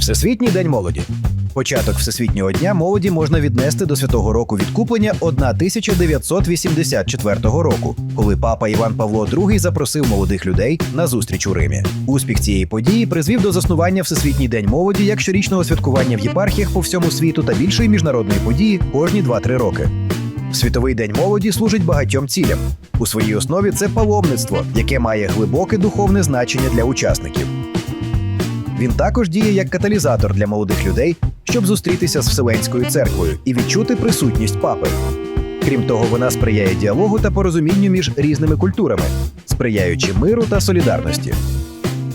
Всесвітній день молоді. Початок Всесвітнього дня молоді можна віднести до святого року відкуплення 1984 року, коли папа Іван Павло II запросив молодих людей на зустріч у Римі. Успіх цієї події призвів до заснування Всесвітній день молоді як щорічного святкування в єпархіях по всьому світу та більшої міжнародної події кожні 2-3 роки. Світовий день молоді служить багатьом цілям. У своїй основі це паломництво, яке має глибоке духовне значення для учасників. Він також діє як каталізатор для молодих людей, щоб зустрітися з Вселенською церквою і відчути присутність папи. Крім того, вона сприяє діалогу та порозумінню між різними культурами, сприяючи миру та солідарності.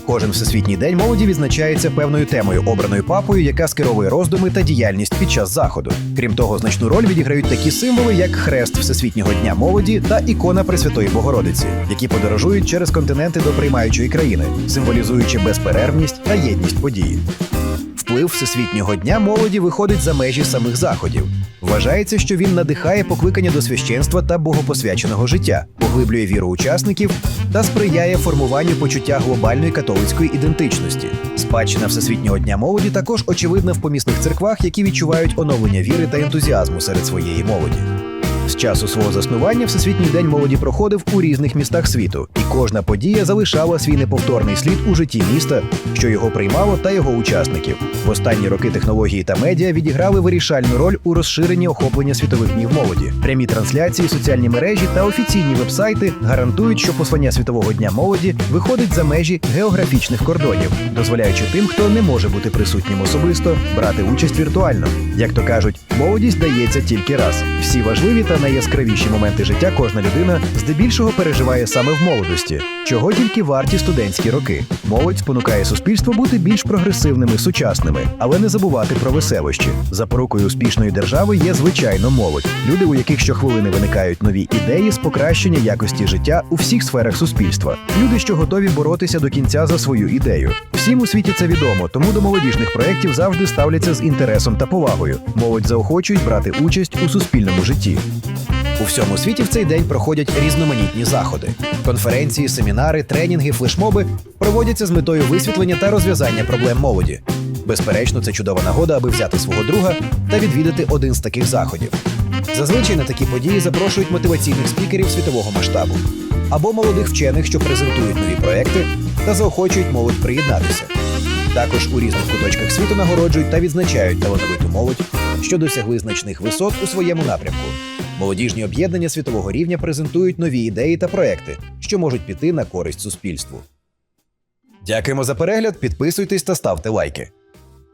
Кожен всесвітній день молоді відзначається певною темою, обраною папою, яка скеровує роздуми та діяльність під час заходу. Крім того, значну роль відіграють такі символи, як хрест Всесвітнього дня молоді та ікона Пресвятої Богородиці, які подорожують через континенти до приймаючої країни, символізуючи безперервність та єдність події. Вплив Всесвітнього дня молоді виходить за межі самих заходів. Вважається, що він надихає покликання до священства та богопосвяченого життя, поглиблює віру учасників та сприяє формуванню почуття глобальної католицької ідентичності. Спадщина Всесвітнього дня молоді також очевидна в помісних церквах, які відчувають оновлення віри та ентузіазму серед своєї молоді. З часу свого заснування Всесвітній день молоді проходив у різних містах світу, і кожна подія залишала свій неповторний слід у житті міста, що його приймало та його учасників. В останні роки технології та медіа відіграли вирішальну роль у розширенні охоплення світових днів молоді. Прямі трансляції, соціальні мережі та офіційні вебсайти гарантують, що послання світового дня молоді виходить за межі географічних кордонів, дозволяючи тим, хто не може бути присутнім особисто, брати участь віртуально. Як то кажуть, молодість дається тільки раз. Всі важливі та найяскравіші моменти життя кожна людина здебільшого переживає саме в молодості, чого тільки варті студентські роки. Молодь спонукає суспільство бути більш прогресивними, сучасними, але не забувати про веселощі. Запорукою успішної держави є звичайно молодь, люди, у яких щохвилини виникають нові ідеї з покращення якості життя у всіх сферах суспільства. Люди, що готові боротися до кінця за свою ідею. Всім у світі це відомо, тому до молодіжних проєктів завжди ставляться з інтересом та повагою. Молодь заохочують брати участь у суспільному житті. У всьому світі в цей день проходять різноманітні заходи. Конференції, семінари, тренінги, флешмоби проводяться з метою висвітлення та розв'язання проблем молоді. Безперечно, це чудова нагода, аби взяти свого друга та відвідати один з таких заходів. Зазвичай на такі події запрошують мотиваційних спікерів світового масштабу або молодих вчених, що презентують нові проекти та заохочують молодь приєднатися. Також у різних куточках світу нагороджують та відзначають талановиту молодь, що досягли значних висот у своєму напрямку. Молодіжні об'єднання світового рівня презентують нові ідеї та проекти, що можуть піти на користь суспільству. Дякуємо за перегляд, підписуйтесь та ставте лайки.